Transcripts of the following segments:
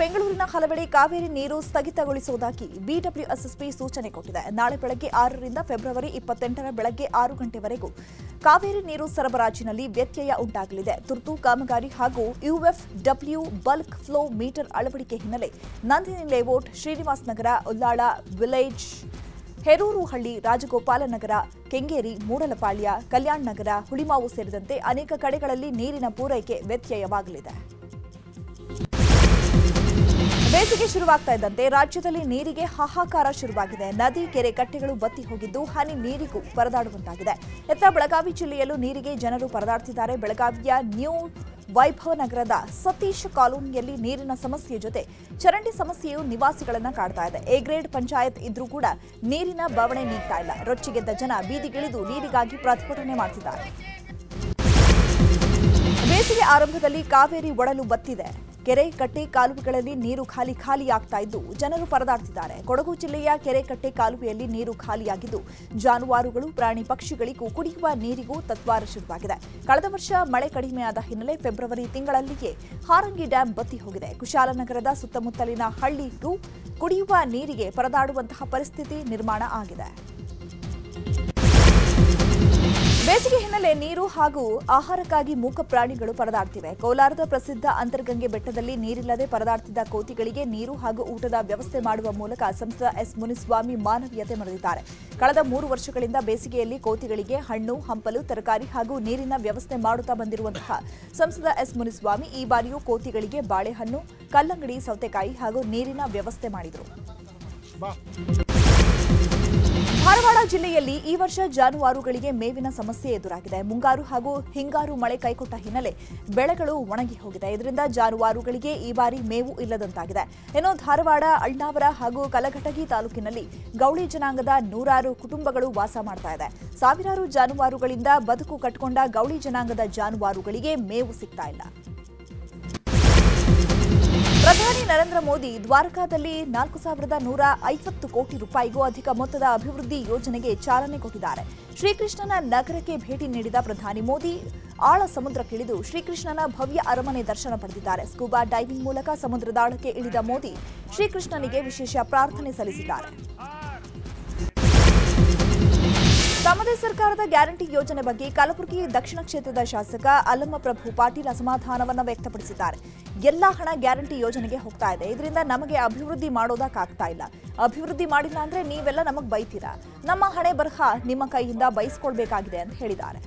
ಬೆಂಗಳೂರಿನ ಹಲವೆಡೆ ಕಾವೇರಿ ನೀರು ಸ್ಥಗಿತಗೊಳಿಸುವುದಾಗಿ ಬಿಡಬ್ಲ್ಯೂಎಸ್ಎಸ್ಪಿ ಸೂಚನೆ ಕೊಟ್ಟಿದೆ. ನಾಳೆ ಬೆಳಗ್ಗೆ ಆರರಿಂದ ಫೆಬ್ರವರಿ ಇಪ್ಪತ್ತೆಂಟರ ಬೆಳಗ್ಗೆ ಆರು ಗಂಟೆವರೆಗೂ ಕಾವೇರಿ ನೀರು ಸರಬರಾಜಿನಲ್ಲಿ ವ್ಯತ್ಯಯ ಉಂಟಾಗಲಿದೆ. ತುರ್ತು ಕಾಮಗಾರಿ ಹಾಗೂ U F W bulk flow meter ಅಳವಡಿಕೆ ಹಿನ್ನೆಲೆ ನಂದಿನಿ ಲೇಔಟ್ ಶ್ರೀನಿವಾಸ್ ನಗರ, ಉಲ್ಲಾಳ ವಿಲೇಜ್, ಹೆರೂರುಹಳ್ಳಿ ರಾಜಗೋಪಾಲನಗರ ಕೆಂಗೇರಿ, ಮೂಡಲಪಾಳ್ಯ, ಕಲ್ಯಾಣ್ ನಗರ, ಹುಳಿಮಾವು ಸೇರಿದಂತೆ ಅನೇಕ ಕಡೆಗಳಲ್ಲಿ ನೀರಿನ ಪೂರೈಕೆ ವ್ಯತ್ಯಯವಾಗಲಿದೆ. ಬೇಸಿಗೆ ಶುರುವಾಗ್ತಾ ಇದ್ದಂತೆ ರಾಜ್ಯದಲ್ಲಿ ನೀರಿಗೆ ಹಾಹಾಕಾರ ಶುರುವಾಗಿದೆ. ನದಿ, ಕೆರೆ ಕಟ್ಟೆಗಳು ಬತ್ತಿ ಹೋಗಿದ್ದು ಹನಿ ನೀರಿಗೂ ಪರದಾಡುವಂತಾಗಿದೆ. ಎತ್ತ ಬೆಳಗಾವಿ ಜಿಲ್ಲೆಯಲ್ಲೂ ನೀರಿಗೆ ಜನರು ಪರದಾಡ್ತಿದ್ದಾರೆ. ಬೆಳಗಾವಿಯ ನ್ಯೂ ವೈಭವ ನಗರದ ಸತೀಶ್ ಕಾಲೋನಿಯಲ್ಲಿ ನೀರಿನ ಸಮಸ್ಯೆ ಜೊತೆ ಚರಂಡಿ ಸಮಸ್ಯೆಯು ನಿವಾಸಿಗಳನ್ನು ಕಾಡ್ತಾ ಇದೆ. ಎ ಗ್ರೇಡ್ ಪಂಚಾಯತ್ ಇದ್ರೂ ಕೂಡ ನೀರಿನ ಬವಣೆ ನೀಡ್ತಾ ಇಲ್ಲ. ರೊಚ್ಚಿಗೆದ್ದ ಜನ ಬೀದಿಗಿಳಿದು ನೀರಿಗಾಗಿ ಪ್ರತಿಭಟನೆ ಮಾಡ್ತಿದ್ದಾರೆ. ಬೇಸಿಗೆ ಆರಂಭದಲ್ಲಿ ಕಾವೇರಿ ಒಡಲು ಬತ್ತಿದೆ ಕೆರೆ ಕಟ್ಟೆ ಕಾಲುವೆಗಳಲ್ಲಿ ನೀರು ಖಾಲಿ ಖಾಲಿಯಾಗ್ತಾ ಇದ್ದು, ಜನರು ಪರದಾಡ್ತಿದ್ದಾರೆ. ಕೊಡಗು ಜಿಲ್ಲೆಯ ಕೆರೆ ಕಟ್ಟೆ ಕಾಲುವೆಯಲ್ಲಿ ನೀರು ಖಾಲಿಯಾಗಿದ್ದು, ಜಾನುವಾರುಗಳು, ಪ್ರಾಣಿ ಪಕ್ಷಿಗಳಿಗೂ ಕುಡಿಯುವ ನೀರಿಗೂ ತತ್ವಾರ ಶುರುವಾಗಿದೆ. ಕಳೆದ ವರ್ಷ ಮಳೆ ಕಡಿಮೆಯಾದ ಹಿನ್ನೆಲೆ ಫೆಬ್ರವರಿ ತಿಂಗಳಲ್ಲಿಯೇ ಹಾರಂಗಿ ಡ್ಯಾಂ ಬತ್ತಿ ಹೋಗಿದೆ. ಕುಶಾಲನಗರದ ಸುತ್ತಮುತ್ತಲಿನ ಹಳ್ಳಿಗೂ ಕುಡಿಯುವ ನೀರಿಗೆ ಪರದಾಡುವಂತಹ ಪರಿಸ್ಥಿತಿ ನಿರ್ಮಾಣ ಆಗಿದೆ. ಬೇಸಿಗೆ ಹಿನ್ನೆಲೆ ನೀರು ಹಾಗೂ ಆಹಾರಕ್ಕಾಗಿ ಮೂಕ ಪ್ರಾಣಿಗಳು ಪರದಾಡ್ತಿವೆ. ಕೋಲಾರದ ಪ್ರಸಿದ್ಧ ಅಂತರ್ಗಂಗೆ ಬೆಟ್ಟದಲ್ಲಿ ನೀರಿಲ್ಲದೆ ಪರದಾಡ್ತಿದ್ದ ಕೋತಿಗಳಿಗೆ ನೀರು ಹಾಗೂ ಊಟದ ವ್ಯವಸ್ಥೆ ಮಾಡುವ ಮೂಲಕ ಸಂಸದ ಎಸ್ ಮುನಿಸ್ವಾಮಿ ಮಾನವೀಯತೆ ಮೆರೆದಿದ್ದಾರೆ. ಕಳೆದ ಮೂರು ವರ್ಷಗಳಿಂದ ಬೇಸಿಗೆಯಲ್ಲಿ ಕೋತಿಗಳಿಗೆ ಹಣ್ಣು, ಹಂಪಲು, ತರಕಾರಿ ಹಾಗೂ ನೀರಿನ ವ್ಯವಸ್ಥೆ ಮಾಡುತ್ತಾ ಬಂದಿರುವಂತಹ ಸಂಸದ ಎಸ್ ಮುನಿಸ್ವಾಮಿ ಈ ಬಾರಿಯೂ ಕೋತಿಗಳಿಗೆ ಬಾಳೆಹಣ್ಣು, ಕಲ್ಲಂಗಡಿ, ಸೌತೆಕಾಯಿ ಹಾಗೂ ನೀರಿನ ವ್ಯವಸ್ಥೆ ಮಾಡಿದರು. ಧಾರವಾಡ ಜಿಲ್ಲೆಯಲ್ಲಿ ಈ ವರ್ಷ ಜಾನುವಾರುಗಳಿಗೆ ಮೇವಿನ ಸಮಸ್ಯೆ ಎದುರಾಗಿದೆ. ಮುಂಗಾರು ಹಾಗೂ ಹಿಂಗಾರು ಮಳೆ ಕೈಕೊಟ್ಟ ಹಿನ್ನೆಲೆ ಬೆಳೆಗಳು ಒಣಗಿ ಹೋಗಿದೆ. ಇದರಿಂದ ಜಾನುವಾರುಗಳಿಗೆ ಈ ಬಾರಿ ಮೇವು ಇಲ್ಲದಂತಾಗಿದೆ. ಇನ್ನು ಧಾರವಾಡ, ಅಳ್ನಾವರ ಹಾಗೂ ಕಲಘಟಗಿ ತಾಲೂಕಿನಲ್ಲಿ ಗೌಳಿ ಜನಾಂಗದ ನೂರಾರು ಕುಟುಂಬಗಳು ವಾಸ ಮಾಡ್ತಾ ಇದೆ. ಸಾವಿರಾರು ಜಾನುವಾರುಗಳಿಂದ ಬದುಕು ಕಟ್ಟಿಕೊಂಡ ಗೌಳಿ ಜನಾಂಗದ ಜಾನುವಾರುಗಳಿಗೆ ಮೇವು ಸಿಗ್ತಾ ಇಲ್ಲ. ಪ್ರಧಾನಿ ನರೇಂದ್ರ ಮೋದಿ ದ್ವಾರಕಾದಲ್ಲಿ ನಾಲ್ಕು ಸಾವಿರದ ನೂರ ಐವತ್ತು ಕೋಟಿ ರೂಪಾಯಿಗೂ ಅಧಿಕ ಮೊತ್ತದ ಅಭಿವೃದ್ಧಿ ಯೋಜನೆಗೆ ಚಾಲನೆ ಕೊಟ್ಟಿದ್ದಾರೆ. ಶ್ರೀಕೃಷ್ಣನ ನಗರಕ್ಕೆ ಭೇಟಿ ನೀಡಿದ ಪ್ರಧಾನಿ ಮೋದಿ, ಆಳ ಸಮುದ್ರಕ್ಕಿಳಿದು ಶ್ರೀಕೃಷ್ಣನ ಭವ್ಯ ಅರಮನೆ ದರ್ಶನ ಪಡೆದಿದ್ದಾರೆ. ಸ್ಕೂಬಾ ಡೈವಿಂಗ್ ಮೂಲಕ ಸಮುದ್ರದಾಳಕ್ಕೆ ಇಳಿದ ಮೋದಿ, ಶ್ರೀಕೃಷ್ಣನಿಗೆ ವಿಶೇಷ ಪ್ರಾರ್ಥನೆ ಸಲ್ಲಿಸಿದ್ದಾರೆ. ತಮ್ಮದೇ ಸರ್ಕಾರದ ಗ್ಯಾರಂಟಿ ಯೋಜನೆ ಬಗ್ಗೆ ಕಲಬುರಗಿ ದಕ್ಷಿಣ ಕ್ಷೇತ್ರದ ಶಾಸಕ ಅಲ್ಲಮ್ಮ ಪ್ರಭು ಪಾಟೀಲ್ ಅಸಮಾಧಾನವನ್ನು ವ್ಯಕ್ತಪಡಿಸಿದ್ದಾರೆ. ಎಲ್ಲ ಹಣ ಗ್ಯಾರಂಟಿ ಯೋಜನೆಗೆ ಹೋಗ್ತಾ ಇದೆ. ಇದರಿಂದ ನಮಗೆ ಅಭಿವೃದ್ಧಿ ಮಾಡೋದಕ್ಕಾಗ್ತಾ ಇಲ್ಲ. ಅಭಿವೃದ್ಧಿ ಮಾಡಿಲ್ಲ ಅಂದ್ರೆ ನೀವೆಲ್ಲ ನಮಗೆ ಬೈತೀರಾ? ನಮ್ಮ ಹಣೆ ಬರಹ ನಿಮ್ಮ ಕೈಯಿಂದ ಬಯಸ್ಕೊಳ್ಬೇಕಾಗಿದೆ ಅಂತ ಹೇಳಿದ್ದಾರೆ.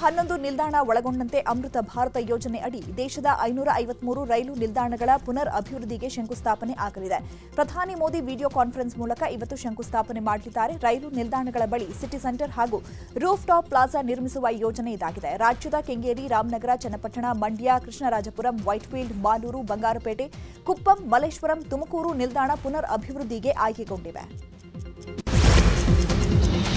ಹನ್ನೊಂದು ನಿಲ್ದಾಣ ಒಳಗೊಂಡಂತೆ ಅಮೃತ ಭಾರತ ಯೋಜನೆ ಅಡಿ ದೇಶದ ಐನೂರ ಐವತ್ಮೂರು ರೈಲು ನಿಲ್ದಾಣಗಳ ಪುನರ್ ಅಭಿವೃದ್ಧಿಗೆ ಶಂಕುಸ್ಥಾಪನೆ ಆಗಲಿದೆ. ಪ್ರಧಾನಿ ಮೋದಿ ವಿಡಿಯೋ ಕಾನ್ಫರೆನ್ಸ್ ಮೂಲಕ ಇವತ್ತು ಶಂಕುಸ್ಥಾಪನೆ ಮಾಡಲಿದ್ದಾರೆ. ರೈಲು ನಿಲ್ದಾಣಗಳ ಬಳಿ ಸಿಟಿ ಸೆಂಟರ್ ಹಾಗೂ ರೂಫ್ ಟಾಪ್ ಪ್ಲಾಜಾ ನಿರ್ಮಿಸುವ ಯೋಜನೆ ಇದಾಗಿದೆ. ರಾಜ್ಯದ ಕೆಂಗೇರಿ, ರಾಮನಗರ, ಚನ್ನಪಟ್ಟಣ, ಮಂಡ್ಯ, ಕೃಷ್ಣರಾಜಪುರಂ, ವೈಟ್ಫೀಲ್ಡ್, ಮಾಲೂರು, ಬಂಗಾರಪೇಟೆ, ಕುಪ್ಪಂ, ಮಲ್ಲೇಶ್ವರಂ, ತುಮಕೂರು ನಿಲ್ದಾಣ ಪುನರ್ ಅಭಿವೃದ್ಧಿಗೆ ಆಯ್ಕೆಗೊಂಡಿವೆ.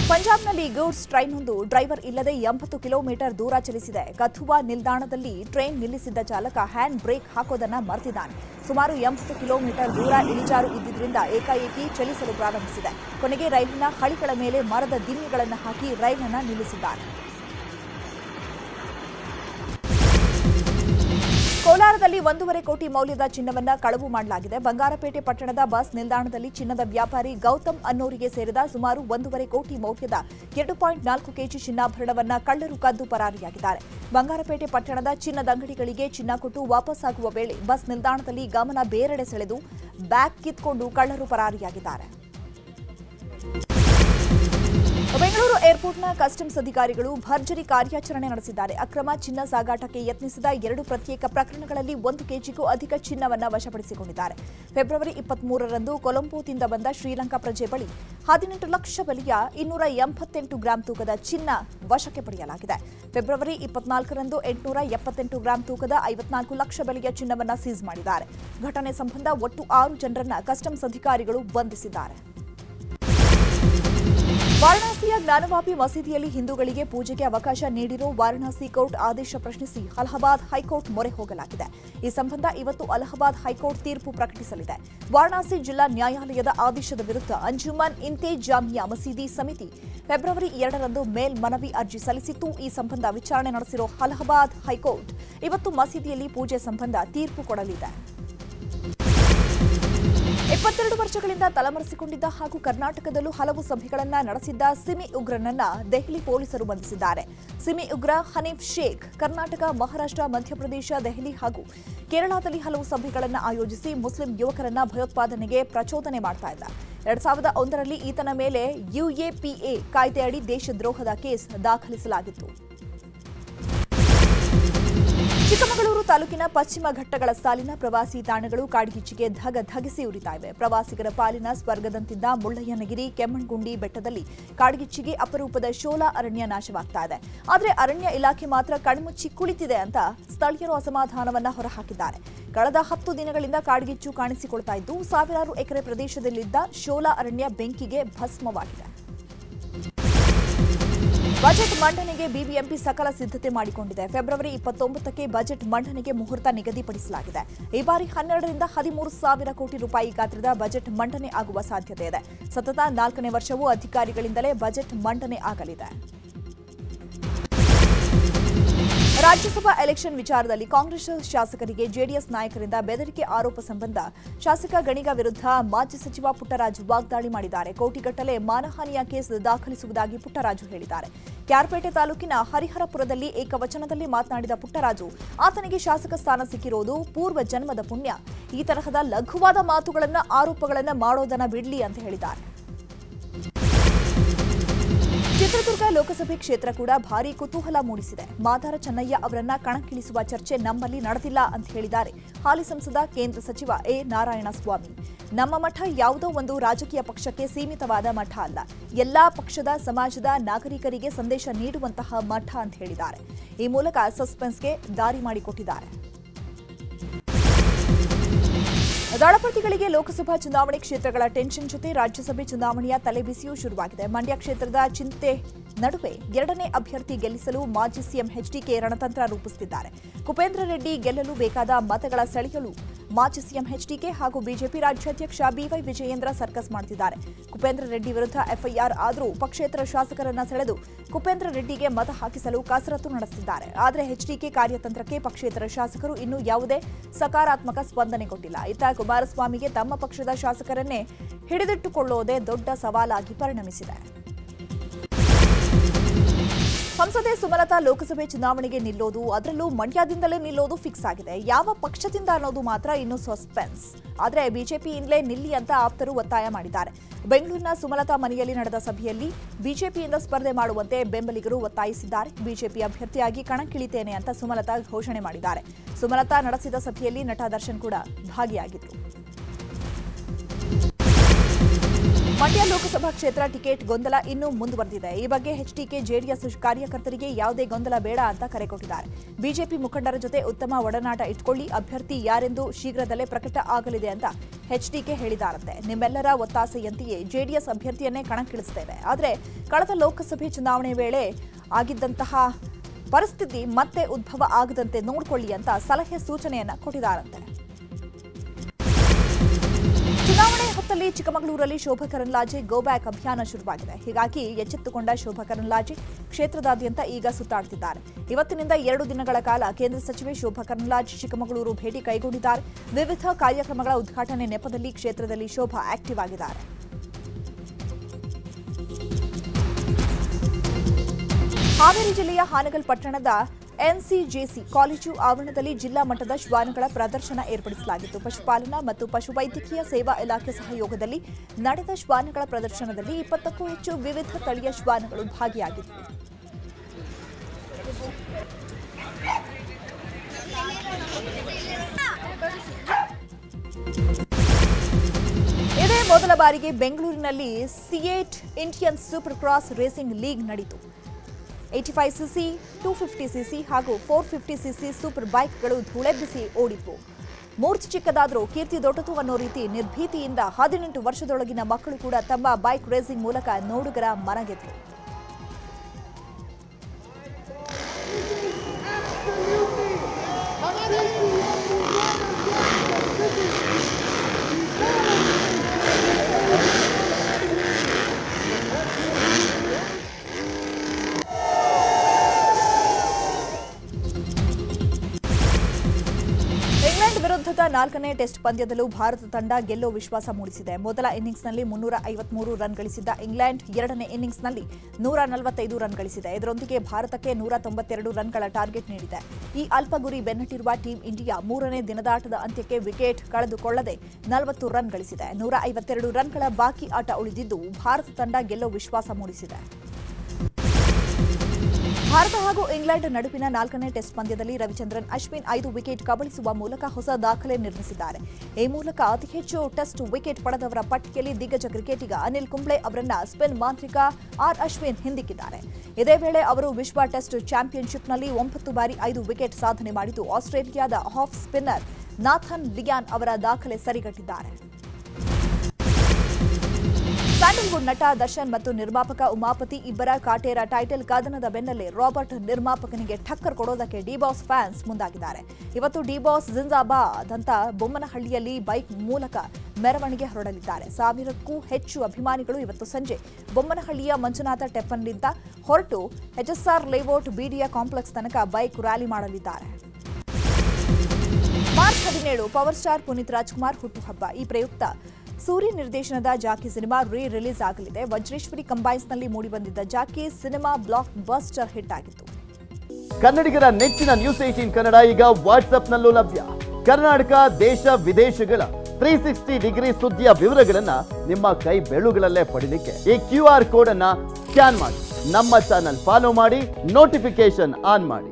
ಪಂಜಾಬ್ನಲ್ಲಿ ಗೂಡ್ಸ್ ಟ್ರೈನೊಂದು ಡ್ರೈವರ್ ಇಲ್ಲದೆ ಎಂಬತ್ತು ಕಿಲೋಮೀಟರ್ ದೂರ ಚಲಿಸಿದೆ. ಕಥುವಾ ನಿಲ್ದಾಣದಲ್ಲಿ ಟ್ರೈನ್ ನಿಲ್ಲಿಸಿದ್ದ ಚಾಲಕ ಹ್ಯಾಂಡ್ ಬ್ರೇಕ್ ಹಾಕೋದನ್ನ ಮರೆತಿದ್ದಾನೆ. ಸುಮಾರು ಎಂಬತ್ತು ಕಿಲೋಮೀಟರ್ ದೂರ ಇಳಿಜಾರು ಇದ್ದಿದ್ದರಿಂದ ಏಕಾಏಕಿ ಚಲಿಸಲು ಪ್ರಾರಂಭಿಸಿದೆ. ಕೊನೆಗೆ ರೈಲಿನ ಹಳಿಗಳ ಮೇಲೆ ಮರದ ದಿಮ್ಮಿಗಳನ್ನು ಹಾಕಿ ರೈಲನ್ನು ನಿಲ್ಲಿಸಿದ್ದಾರೆ. ಕೋಲಾರದಲ್ಲಿ ಒಂದೂವರೆ ಕೋಟಿ ಮೌಲ್ಯದ ಚಿನ್ನವನ್ನ ಕಳವು ಮಾಡಲಾಗಿದೆ. ಬಂಗಾರಪೇಟೆ ಪಟ್ಟಣದ ಬಸ್ ನಿಲ್ದಾಣದಲ್ಲಿ ಚಿನ್ನದ ವ್ಯಾಪಾರಿ ಗೌತಮ್ ಅನ್ನೋರಿಗೆ ಸೇರಿದ ಸುಮಾರು ಒಂದೂವರೆ ಕೋಟಿ ಮೌಲ್ಯದ ಎರಡು ಪಾಯಿಂಟ್ ನಾಲ್ಕು ಕೆಜಿ ಚಿನ್ನಾಭರಣವನ್ನ ಕಳ್ಳರು ಕದ್ದು ಪರಾರಿಯಾಗಿದ್ದಾರೆ. ಬಂಗಾರಪೇಟೆ ಪಟ್ಟಣದ ಚಿನ್ನದ ಅಂಗಡಿಗಳಿಗೆ ಚಿನ್ನ ಕೊಟ್ಟು ವಾಪಸ್ಸಾಗುವ ವೇಳೆ ಬಸ್ ನಿಲ್ದಾಣದಲ್ಲಿ ಗಮನ ಬೇರೆಡೆ ಸೆಳೆದು ಬ್ಯಾಗ್ ಕಿತ್ಕೊಂಡು ಕಳ್ಳರು ಪರಾರಿಯಾಗಿದ್ದಾರೆ. ಬೆಂಗಳೂರು ಏರ್ಪೋರ್ಟ್ನ ಕಸ್ಟಮ್ಸ್ ಅಧಿಕಾರಿಗಳು ಭರ್ಜರಿ ಕಾರ್ಯಾಚರಣೆ ನಡೆಸಿದ್ದಾರೆ. ಅಕ್ರಮ ಚಿನ್ನ ಸಾಗಾಟಕ್ಕೆ ಯತ್ನಿಸಿದ ಎರಡು ಪ್ರತ್ಯೇಕ ಪ್ರಕರಣಗಳಲ್ಲಿ ಒಂದು ಕೆಜಿಗೂ ಅಧಿಕ ಚಿನ್ನವನ್ನು ವಶಪಡಿಸಿಕೊಂಡಿದ್ದಾರೆ. ಫೆಬ್ರವರಿ ಇಪ್ಪತ್ಮೂರರಂದು ಕೊಲಂಬೋದಿಂದ ಬಂದ ಶ್ರೀಲಂಕಾ ಪ್ರಜೆ ಬಳಿ ಹದಿನೆಂಟು ಲಕ್ಷ ಬೆಲೆಯ ಇನ್ನೂರ ಎಂಬತ್ತೆಂಟು ಗ್ರಾಂ ತೂಕದ ಚಿನ್ನ ವಶಕ್ಕೆ ಪಡೆಯಲಾಗಿದೆ. ಫೆಬ್ರವರಿ ಇಪ್ಪತ್ನಾಲ್ಕರಂದು ಎಂಟುನೂರ ಎಪ್ಪತ್ತೆಂಟು ಗ್ರಾಂ ತೂಕದ ಐವತ್ನಾಲ್ಕು ಲಕ್ಷ ಬೆಲೆಯ ಚಿನ್ನವನ್ನು ಸೀಸ್ ಮಾಡಿದ್ದಾರೆ. ಘಟನೆ ಸಂಬಂಧ ಒಟ್ಟು ಆರು ಜನರನ್ನು ಕಸ್ಟಮ್ಸ್ ಅಧಿಕಾರಿಗಳು ಬಂಧಿಸಿದ್ದಾರೆ. ವಾರಣಾಸಿಯ ಜ್ಞಾನವಾಪಿ ಮಸೀದಿಯಲ್ಲಿ ಹಿಂದೂಗಳಿಗೆ ಪೂಜೆಗೆ ಅವಕಾಶ ನೀಡಿರೋ ವಾರಣಾಸಿ ಕೋರ್ಟ್ ಆದೇಶ ಪ್ರಶ್ನಿಸಿ ಅಲಹಾಬಾದ್ ಹೈಕೋರ್ಟ್ ಮೊರೆ ಹೋಗಲಾಗಿದೆ. ಈ ಸಂಬಂಧ ಇವತ್ತು ಅಲಹಾಬಾದ್ ಹೈಕೋರ್ಟ್ ತೀರ್ಪು ಪ್ರಕಟಿಸಲಿದೆ. ವಾರಣಾಸಿ ಜಿಲ್ಲಾ ನ್ಯಾಯಾಲಯದ ಆದೇಶದ ವಿರುದ್ಧ ಅಂಜುಮನ್ ಇಂತೇಜಾಮಿಯಾ ಮಸೀದಿ ಸಮಿತಿ ಫೆಬ್ರವರಿ ಎರಡರಂದು ಮೇಲ್ಮನವಿ ಅರ್ಜಿ ಸಲ್ಲಿಸಿತ್ತು. ಈ ಸಂಬಂಧ ವಿಚಾರಣೆ ನಡೆಸಿರೋ ಅಲಹಾಬಾದ್ ಹೈಕೋರ್ಟ್ ಇವತ್ತು ಮಸೀದಿಯಲ್ಲಿ ಪೂಜೆ ಸಂಬಂಧ ತೀರ್ಪು ಕೊಡಲಿದೆ. ಇಪ್ಪತ್ತೆರಡು ವರ್ಷಗಳಿಂದ ತಲೆಮರೆಸಿಕೊಂಡಿದ್ದ ಹಾಗೂ ಕರ್ನಾಟಕದಲ್ಲೂ ಹಲವು ಸಭೆಗಳನ್ನ ನಡೆಸಿದ್ದ ಸಿಮಿ ಉಗ್ರನನ್ನ ದೆಹಲಿ ಪೊಲೀಸರು ಬಂಧಿಸಿದ್ದಾರೆ. ಸಿಮಿ ಉಗ್ರ ಹನೀಫ್ ಶೇಖ್ ಕರ್ನಾಟಕ, ಮಹಾರಾಷ್ಟ್ರ, ಮಧ್ಯಪ್ರದೇಶ, ದೆಹಲಿ ಹಾಗೂ ಕೇರಳದಲ್ಲಿ ಹಲವು ಸಭೆಗಳನ್ನು ಆಯೋಜಿಸಿ ಮುಸ್ಲಿಂ ಯುವಕರನ್ನ ಭಯೋತ್ಪಾದನೆಗೆ ಪ್ರಚೋದನೆ ಮಾಡ್ತಾ ಇದ್ದ. ಎರಡ್ ಸಾವಿರದ ಒಂದರಲ್ಲಿ ಈತನ ಮೇಲೆ ಯುಎಪಿಎ ಕಾಯ್ದೆಯಡಿ ದೇಶದ್ರೋಹದ ಕೇಸ್ ದಾಖಲಿಸಲಾಗಿತ್ತು. ತಾಲೂಕಿನ ಪಶ್ಚಿಮ ಘಟ್ಟಗಳ ಸಾಲಿನ ಪ್ರವಾಸಿ ತಾಣಗಳು ಕಾಡ್ಗಿಚ್ಚಿಗೆ ಧಗ ಧಗಿಸಿ ಉರಿತಾ ಇವೆ ಪ್ರವಾಸಿಗರ ಪಾಲಿನ ಸ್ವರ್ಗದಂತಿದ್ದ ಮುಳ್ಳಯ್ಯನಗಿರಿ ಕೆಮ್ಮಣ್ಗುಂಡಿ ಬೆಟ್ಟದಲ್ಲಿ ಕಾಡ್ಗಿಚ್ಚಿಗೆ ಅಪರೂಪದ ಶೋಲಾ ಅರಣ್ಯ ನಾಶವಾಗ್ತಾ ಇದೆ. ಆದರೆ ಅರಣ್ಯ ಇಲಾಖೆ ಮಾತ್ರ ಕಣ್ಮುಚ್ಚಿ ಕುಳಿತಿದೆ ಅಂತ ಸ್ಥಳೀಯರು ಅಸಮಾಧಾನವನ್ನ ಹೊರಹಾಕಿದ್ದಾರೆ. ಕಳೆದ ಹತ್ತು ದಿನಗಳಿಂದ ಕಾಡ್ಗಿಚ್ಚು ಕಾಣಿಸಿಕೊಳ್ತಾ ಇದ್ದು, ಸಾವಿರಾರು ಎಕರೆ ಪ್ರದೇಶದಲ್ಲಿದ್ದ ಶೋಲಾ ಅರಣ್ಯ ಬೆಂಕಿಗೆ ಭಸ್ಮವಾಗಿದೆ. ಬಜೆಟ್ ಮಂಡನೆಗೆ ಬಿಬಿಎಂಪಿ ಸಕಲ ಸಿದ್ಧತೆ ಮಾಡಿಕೊಂಡಿದೆ. ಫೆಬ್ರವರಿ ಇಪ್ಪತ್ತೊಂಬತ್ತಕ್ಕೆ ಬಜೆಟ್ ಮಂಡನೆಗೆ ಮುಹೂರ್ತ ನಿಗದಿಪಡಿಸಲಾಗಿದೆ. ಈ ಬಾರಿ ಹನ್ನೆರಡರಿಂದ ಹದಿಮೂರು ಸಾವಿರ ಕೋಟಿ ರೂಪಾಯಿ ಗಾತ್ರದ ಬಜೆಟ್ ಮಂಡನೆ ಆಗುವ ಸಾಧ್ಯತೆ ಇದೆ. ಸತತ ನಾಲ್ಕನೇ ವರ್ಷವೂ ಅಧಿಕಾರಿಗಳಿಂದಲೇ ಬಜೆಟ್ ಮಂಡನೆ ಆಗಲಿದೆ. ರಾಜ್ಯಸಭಾ ಎಲೆಕ್ಷನ್ ವಿಚಾರದಲ್ಲಿ ಕಾಂಗ್ರೆಸ್ ಶಾಸಕರಿಗೆ ಜೆಡಿಎಸ್ ನಾಯಕರಿಂದ ಬೆದರಿಕೆ ಆರೋಪ ಸಂಬಂಧ ಶಾಸಕ ಗಣಿಗ ವಿರುದ್ಧ ಮಾಜಿ ಸಚಿವ ಪುಟ್ಟರಾಜು ವಾಗ್ದಾಳಿ ಮಾಡಿದ್ದಾರೆ. ಕೋಟಿಗಟ್ಟಲೆ ಮಾನಹಾನಿಯ ಕೇಸ್ ದಾಖಲಿಸುವುದಾಗಿ ಪುಟ್ಟರಾಜು ಹೇಳಿದ್ದಾರೆ. ಕ್ಯಾರ್ಪೇಟೆ ತಾಲೂಕಿನ ಹರಿಹರಪುರದಲ್ಲಿ ಏಕವಚನದಲ್ಲಿ ಮಾತನಾಡಿದ ಪುಟ್ಟರಾಜು, ಆತನಿಗೆ ಶಾಸಕ ಸ್ಥಾನ ಸಿಕ್ಕಿರೋದು ಪೂರ್ವ ಜನ್ಮದ ಪುಣ್ಯ. ಈ ತರಹದ ಲಘುವಾದ ಮಾತುಗಳನ್ನು, ಆರೋಪಗಳನ್ನು ಮಾಡೋದನ್ನ ಬಿಡಲಿ ಅಂತ ಹೇಳಿದ್ದಾರೆ. ಚಿತ್ರದುರ್ಗ ಲೋಕಸಭೆ ಕ್ಷೇತ್ರ ಕೂಡ ಭಾರೀ ಕುತೂಹಲ ಮೂಡಿಸಿದೆ. ಮಾದಾರ ಚೆನ್ನಯ್ಯ ಅವರನ್ನ ಕಣಕ್ಕಿಳಿಸುವ ಚರ್ಚೆ ನಮ್ಮಲ್ಲಿ ನಡೆದಿಲ್ಲ ಅಂತ ಹೇಳಿದ್ದಾರೆ. ಹಾಲಿ ಸಂಸದ ಕೇಂದ್ರ ಸಚಿವ ಎ. ನಾರಾಯಣಸ್ವಾಮಿ. ನಮ್ಮ ಮಠ ಯಾವುದೋ ಒಂದು ರಾಜಕೀಯ ಪಕ್ಷಕ್ಕೆ ಸೀಮಿತವಾದ ಮಠ ಅಲ್ಲ. ಎಲ್ಲಾ ಪಕ್ಷದ, ಸಮಾಜದ ನಾಗರಿಕರಿಗೆ ಸಂದೇಶ ನೀಡುವಂತಹ ಮಠ ಅಂತ ಹೇಳಿದ್ದಾರೆ. ಈ ಮೂಲಕ ಸಸ್ಪೆನ್ಸ್ಗೆ ದಾರಿ ಮಾಡಿಕೊಟ್ಟಿದ್ದಾರೆ. ದಳಪತಿಗಳಿಗೆ ಲೋಕಸಭಾ ಚುನಾವಣೆ ಕ್ಷೇತ್ರಗಳ ಟೆನ್ಷನ್ ಜೊತೆ ರಾಜ್ಯಸಭೆ ಚುನಾವಣೆಯ ತಲೆಬಿಸಿಯೂ ಶುರುವಾಗಿದೆ. ಮಂಡ್ಯ ಕ್ಷೇತ್ರದ ಚಿಂತೆ ನಡುವೆ ಎರಡನೇ ಅಭ್ಯರ್ಥಿ ಗೆಲ್ಲಿಸಲು ಮಾಜಿ ಸಿಎಂ ಎಚ್ಡಿಕೆ ರಣತಂತ್ರ ರೂಪಿಸುತ್ತಿದ್ದಾರೆ. ಕುಪೇಂದ್ರ ರೆಡ್ಡಿ ಗೆಲ್ಲಲು ಬೇಕಾದ ಮತಗಳ ಸೆಳೆಯಲು ಮಾಜಿ ಸಿಎಂ ಎಚ್ಡಿಕೆ ಹಾಗೂ ಬಿಜೆಪಿ ರಾಜ್ಯಾಧ್ಯಕ್ಷ ಬಿವೈ ವಿಜಯೇಂದ್ರ ಸರ್ಕಸ್ ಮಾಡುತ್ತಿದ್ದಾರೆ ಕುಪೇಂದ್ರ ರೆಡ್ಡಿ ವಿರುದ್ಧ ಎಫ್ಐಆರ್ ಆದರೂ ಪಕ್ಷೇತರ ಶಾಸಕರನ್ನ ಸೆಳೆದು ಕುಪೇಂದ್ರ ರೆಡ್ಡಿಗೆ ಮತ ಹಾಕಿಸಲು ಕಸರತ್ತು ನಡೆಸಿದ್ದಾರೆ ಆದರೆ ಎಚ್ಡಿಕೆ ಕಾರ್ಯತಂತ್ರಕ್ಕೆ ಪಕ್ಷೇತರ ಶಾಸಕರು ಇನ್ನೂ ಯಾವುದೇ ಸಕಾರಾತ್ಮಕ ಸ್ಪಂದನೆ ಕೊಟ್ಟಿಲ್ಲ. ಇತ್ತ ಕುಮಾರಸ್ವಾಮಿಗೆ ತಮ್ಮ ಪಕ್ಷದ ಶಾಸಕರನ್ನೇ ಹಿಡಿದಿಟ್ಟುಕೊಳ್ಳುವುದೇ ದೊಡ್ಡ ಸವಾಲಾಗಿ ಪರಿಣಮಿಸಿದೆ. ಸಂಸದೆ ಸುಮಲತಾ ಲೋಕಸಭೆ ಚುನಾವಣೆಗೆ ನಿಲ್ಲೋದು, ಅದರಲ್ಲೂ ಮಂಡ್ಯದಿಂದಲೇ ನಿಲ್ಲೋದು ಫಿಕ್ಸ್ ಆಗಿದೆ. ಯಾವ ಪಕ್ಷದಿಂದ ಅನ್ನೋದು ಮಾತ್ರ ಇನ್ನು ಸಸ್ಪೆನ್ಸ್ ಆದರೆ ಬಿಜೆಪಿಯಿಂದಲೇ ನಿಲ್ಲಿ ಅಂತ ಆಪ್ತರು ಒತ್ತಾಯ ಮಾಡಿದ್ದಾರೆ. ಬೆಂಗಳೂರಿನ ಸುಮಲತಾ ಮನೆಯಲ್ಲಿ ನಡೆದ ಸಭೆಯಲ್ಲಿ ಬಿಜೆಪಿಯಿಂದ ಸ್ಪರ್ಧೆ ಮಾಡುವಂತೆ ಬೆಂಬಲಿಗರು ಒತ್ತಾಯಿಸಿದ್ದಾರೆ. ಬಿಜೆಪಿ ಅಭ್ಯರ್ಥಿಯಾಗಿ ಕಣಕ್ಕಿಳಿತೇನೆ ಅಂತ ಸುಮಲತಾ ಘೋಷಣೆ ಮಾಡಿದ್ದಾರೆ. ಸುಮಲತಾ ನಡೆಸಿದ ಸಭೆಯಲ್ಲಿ ನಟ ದರ್ಶನ್ ಕೂಡ ಭಾಗಿಯಾಗಿದ್ದರು ಮಂಡ್ಯ ಲೋಕಸಭಾ ಕ್ಷೇತ್ರ ಟಿಕೆಟ್ ಗೊಂದಲ ಇನ್ನೂ ಮುಂದುವರೆದಿದೆ. ಈ ಬಗ್ಗೆ ಎಚ್ಡಿಕೆ ಜೆಡಿಎಸ್ ಕಾರ್ಯಕರ್ತರಿಗೆ ಯಾವುದೇ ಗೊಂದಲ ಬೇಡ ಅಂತ ಕರೆ ಕೊಟ್ಟಿದ್ದಾರೆ. ಬಿಜೆಪಿ ಮುಖಂಡರ ಜೊತೆ ಉತ್ತಮ ಒಡನಾಟ ಇಟ್ಕೊಳ್ಳಿ, ಅಭ್ಯರ್ಥಿ ಯಾರೆಂದು ಶೀಘ್ರದಲ್ಲೇ ಪ್ರಕಟ ಆಗಲಿದೆ ಅಂತ ಎಚ್ಡಿಕೆ ಹೇಳಿದಾರಂತೆ ನಿಮ್ಮೆಲ್ಲರ ಒತ್ತಾಸೆಯಂತೆಯೇ ಜೆಡಿಎಸ್ ಅಭ್ಯರ್ಥಿಯನ್ನೇ ಕಣಕ್ಕಿಳಿಸುತ್ತೇವೆ. ಆದರೆ ಕಳೆದ ಲೋಕಸಭೆ ಚುನಾವಣೆ ವೇಳೆ ಆಗಿದ್ದಂತಹ ಪರಿಸ್ಥಿತಿ ಮತ್ತೆ ಉದ್ಭವ ಆಗದಂತೆ ನೋಡಿಕೊಳ್ಳಿ ಅಂತ ಸಲಹೆ ಸೂಚನೆಯನ್ನ ಕೊಟ್ಟಿದ್ದಾರಂತೆ. ಹೊತ್ತಲ್ಲಿ ಚಿಕ್ಕಮಗಳೂರಲ್ಲಿ ಶೋಭಾ ಕರಂದ್ಲಾಜೆ ಗೋ ಬ್ಯಾಕ್ ಅಭಿಯಾನ ಶುರುವಾಗಿದೆ. ಹೀಗಾಗಿ ಎಚ್ಚೆತ್ತುಕೊಂಡ ಶೋಭಾ ಕರಂದ್ಲಾಜೆ ಕ್ಷೇತ್ರದಾದ್ಯಂತ ಈಗ ಸುತ್ತಾಡ್ತಿದ್ದಾರೆ. ಇವತ್ತಿನಿಂದ ಎರಡು ದಿನಗಳ ಕಾಲ ಕೇಂದ್ರ ಸಚಿವೆ ಶೋಭಾ ಕರಂದ್ಲಾಜೆ ಚಿಕ್ಕಮಗಳೂರು ಭೇಟಿ ಕೈಗೊಂಡಿದ್ದಾರೆ. ವಿವಿಧ ಕಾರ್ಯಕ್ರಮಗಳ ಉದ್ಘಾಟನೆ ನೆಪದಲ್ಲಿ ಕ್ಷೇತ್ರದಲ್ಲಿ ಶೋಭಾ ಆಕ್ಟಿವ್ ಆಗಿದ್ದಾರೆ. ಹಾವೇರಿ ಜಿಲ್ಲೆಯ ಹಾನಗಲ್ ಪಟ್ಟಣದ ಎನ್ಸಿಜೆಸಿ ಕಾಲೇಜು ಆವರಣದಲ್ಲಿ ಜಿಲ್ಲಾ ಮಟ್ಟದ ಶ್ವಾನಗಳ ಪ್ರದರ್ಶನ ಏರ್ಪಡಿಸಲಾಗಿತ್ತು. ಪಶುಪಾಲನಾ ಮತ್ತು ಪಶುವೈದ್ಯಕೀಯ ಸೇವಾ ಇಲಾಖೆ ಸಹಯೋಗದಲ್ಲಿ ನಡೆದ ಶ್ವಾನಗಳ ಪ್ರದರ್ಶನದಲ್ಲಿ ಇಪ್ಪತ್ತಕ್ಕೂ ಹೆಚ್ಚು ವಿವಿಧ ತಳಿಯ ಶ್ವಾನಗಳು ಭಾಗಿಯಾಗಿತ್ತು ಇದೇ ಮೊದಲ ಬಾರಿಗೆ ಬೆಂಗಳೂರಿನಲ್ಲಿ CEAT Indian supercross racing league ನಡೆಯಿತು eighty five CC two fifty CC ಹಾಗೂ ಫೋರ್ ಫಿಫ್ಟಿ ಸಿಸಿ ಸೂಪರ್ ಬೈಕ್ಗಳು ಧೂಳೆಬ್ಬಿಸಿ ಓಡಿದ್ವು ಮೂರ್ತಿ ಚಿಕ್ಕದಾದರೂ ಕೀರ್ತಿ ದೊಡ್ಡದು ಅನ್ನೋ ರೀತಿ ನಿರ್ಭೀತಿಯಿಂದ ಹದಿನೆಂಟು ವರ್ಷದೊಳಗಿನ ಮಕ್ಕಳು ಕೂಡ ತಮ್ಮ ಬೈಕ್ ರೇಸಿಂಗ್ ಮೂಲಕ ನೋಡುಗರ ಮನಗೆದ್ರು. ನಾಲ್ಕನೇ ಟೆಸ್ಟ್ ಪಂದ್ಯದಲ್ಲೂ ಭಾರತ ತಂಡ ಗೆಲ್ಲೋ ವಿಶ್ವಾಸ ಮೂಡಿಸಿದೆ. ಮೊದಲ ಇನ್ನಿಂಗ್ಸ್ನಲ್ಲಿ ಮುನ್ನೂರ ಐವತ್ಮೂರು ರನ್ ಗಳಿಸಿದ್ದ ಇಂಗ್ಲೆಂಡ್ ಎರಡನೇ ಇನ್ನಿಂಗ್ಸ್ನಲ್ಲಿ ನೂರ ನಲವತ್ತೈದು ರನ್ ಗಳಿಸಿದೆ. ಇದರೊಂದಿಗೆ ಭಾರತಕ್ಕೆ ನೂರ ತೊಂಬತ್ತೆರಡು ರನ್ಗಳ ಟಾರ್ಗೆಟ್ ನೀಡಿದೆ. ಈ ಅಲ್ಪ ಗುರಿ ಬೆನ್ನಟ್ಟಿರುವ ಟೀಂ ಇಂಡಿಯಾ ಮೂರನೇ ದಿನದಾಟದ ಅಂತ್ಯಕ್ಕೆ ವಿಕೆಟ್ ಕಳೆದುಕೊಳ್ಳದೆ ನಲವತ್ತು ರನ್ ಗಳಿಸಿದೆ. ನೂರ ಐವತ್ತೆರಡು ರನ್ಗಳ ಬಾಕಿ ಆಟ ಉಳಿದಿದ್ದು ಭಾರತ ತಂಡ ಗೆಲ್ಲೋ ವಿಶ್ವಾಸ ಮೂಡಿಸಿದೆ. ಭಾರತ ಹಾಗೂ ಇಂಗ್ಲೆಂಡ್ ನಡುವಿನ ನಾಲ್ಕನೇ ಟೆಸ್ಟ್ ಪಂದ್ಯದಲ್ಲಿ ರವಿಚಂದ್ರನ್ ಅಶ್ವಿನ್ ಐದು ವಿಕೆಟ್ ಕಬಳಿಸುವ ಮೂಲಕ ಹೊಸ ದಾಖಲೆ ನಿರ್ಮಿಸಿದ್ದಾರೆ. ಈ ಮೂಲಕ ಅತಿ ಹೆಚ್ಚು ಟೆಸ್ಟ್ ವಿಕೆಟ್ ಪಡೆದವರ ಪಟ್ಟಿಯಲ್ಲಿ ದಿಗ್ಗಜ ಕ್ರಿಕೆಟಿಗ ಅನಿಲ್ ಕುಂಬ್ಳೆ ಅವರನ್ನ ಸ್ಪಿನ್ ಮಾಂತ್ರಿಕ ಆರ್ ಅಶ್ವಿನ್ ಹಿಂದಿಕ್ಕಿದ್ದಾರೆ. ಇದೇ ವೇಳೆ ಅವರು ವಿಶ್ವ ಟೆಸ್ಟ್ ಚಾಂಪಿಯನ್ಶಿಪ್ನಲ್ಲಿ ಒಂಬತ್ತು ಬಾರಿ ಐದು ವಿಕೆಟ್ ಸಾಧನೆ ಮಾಡಿದ್ದು ಆಸ್ಟ್ರೇಲಿಯಾದ ಹಾಫ್ ಸ್ಪಿನ್ನರ್ ನಾಥನ್ ಲಿಯಾನ್ ಅವರ ದಾಖಲೆ ಸರಿಗಟ್ಟಿದ್ದಾರೆ. ಸ್ಯಾಂಡಲ್ವುಡ್ ನಟ ದರ್ಶನ್ ಮತ್ತು ನಿರ್ಮಾಪಕ ಉಮಾಪತಿ ಇಬ್ಬರ ಕಾಟೇರ ಟೈಟಲ್ ಕದನದ ಬೆನ್ನಲ್ಲೇ ರಾಬರ್ಟ್ ನಿರ್ಮಾಪಕನಿಗೆ ಠಕ್ಕರ್ ಕೊಡೋದಕ್ಕೆ ಡಿಬಾಸ್ ಫ್ಯಾನ್ಸ್ ಮುಂದಾಗಿದ್ದಾರೆ. ಇವತ್ತು ಡಿಬಾಸ್ ಜಿಂದಾಬಾದ್ ಅಂತ ಬೊಮ್ಮನಹಳ್ಳಿಯಲ್ಲಿ ಬೈಕ್ ಮೂಲಕ ಮೆರವಣಿಗೆ ಹೊರಡಲಿದ್ದಾರೆ. ಸಾವಿರಕ್ಕೂ ಹೆಚ್ಚು ಅಭಿಮಾನಿಗಳು ಇವತ್ತು ಸಂಜೆ ಬೊಮ್ಮನಹಳ್ಳಿಯ ಮಂಜುನಾಥ ಟೆಪ್ಪನ್ನಿಂದ ಹೊರಟು ಎಚ್ಎಸ್ಆರ್ ಲೇಔಟ್ ಬಿಡಿಯ ಕಾಂಪ್ಲೆಕ್ಸ್ ತನಕ ಬೈಕ್ ರ್ಯಾಲಿ ಮಾಡಲಿದ್ದಾರೆ. ಮಾರ್ಚ್ ಹದಿನೇಳು ಪವರ್ ಸ್ಟಾರ್ ಪುನೀತ್ ರಾಜ್ಕುಮಾರ್ ಹುಟ್ಟುಹಬ್ಬ. ಈ ಪ್ರಯುಕ್ತ ಸೂರ್ಯ ನಿರ್ದೇಶನದ ಜಾಕಿ ಸಿನಿಮಾ ರೀ ರಿಲೀಸ್ ಆಗಲಿದೆ. ವಜ್ರೇಶ್ವರಿ ಕಂಬೈನ್ಸ್ನಲ್ಲಿ ಮೂಡಿಬಂದಿದ್ದ Jackie cinema blockbuster hit ಆಗಿತ್ತು. ಕನ್ನಡಿಗರ ನೆಚ್ಚಿನ ನ್ಯೂಸ್ ಏಟೀನ್ ಕನ್ನಡ ಈಗ ವಾಟ್ಸ್ಆಪ್ನಲ್ಲೂ ಲಭ್ಯ. ಕರ್ನಾಟಕ, ದೇಶ, ವಿದೇಶಗಳ ತ್ರೀ ಸಿಕ್ಸ್ಟಿ ಡಿಗ್ರಿ ಸುದ್ದಿಯ ವಿವರಗಳನ್ನ ನಿಮ್ಮ ಕೈ ಬೆಳುಗಳಲ್ಲೇ ಪಡೀಲಿಕ್ಕೆ ಈ ಕ್ಯೂ ಆರ್ ಕೋಡ್ ಅನ್ನ ಸ್ಕ್ಯಾನ್ ಮಾಡಿ. ನಮ್ಮ ಚಾನಲ್ ಫಾಲೋ ಮಾಡಿ ನೋಟಿಫಿಕೇಶನ್ ಆನ್ ಮಾಡಿ.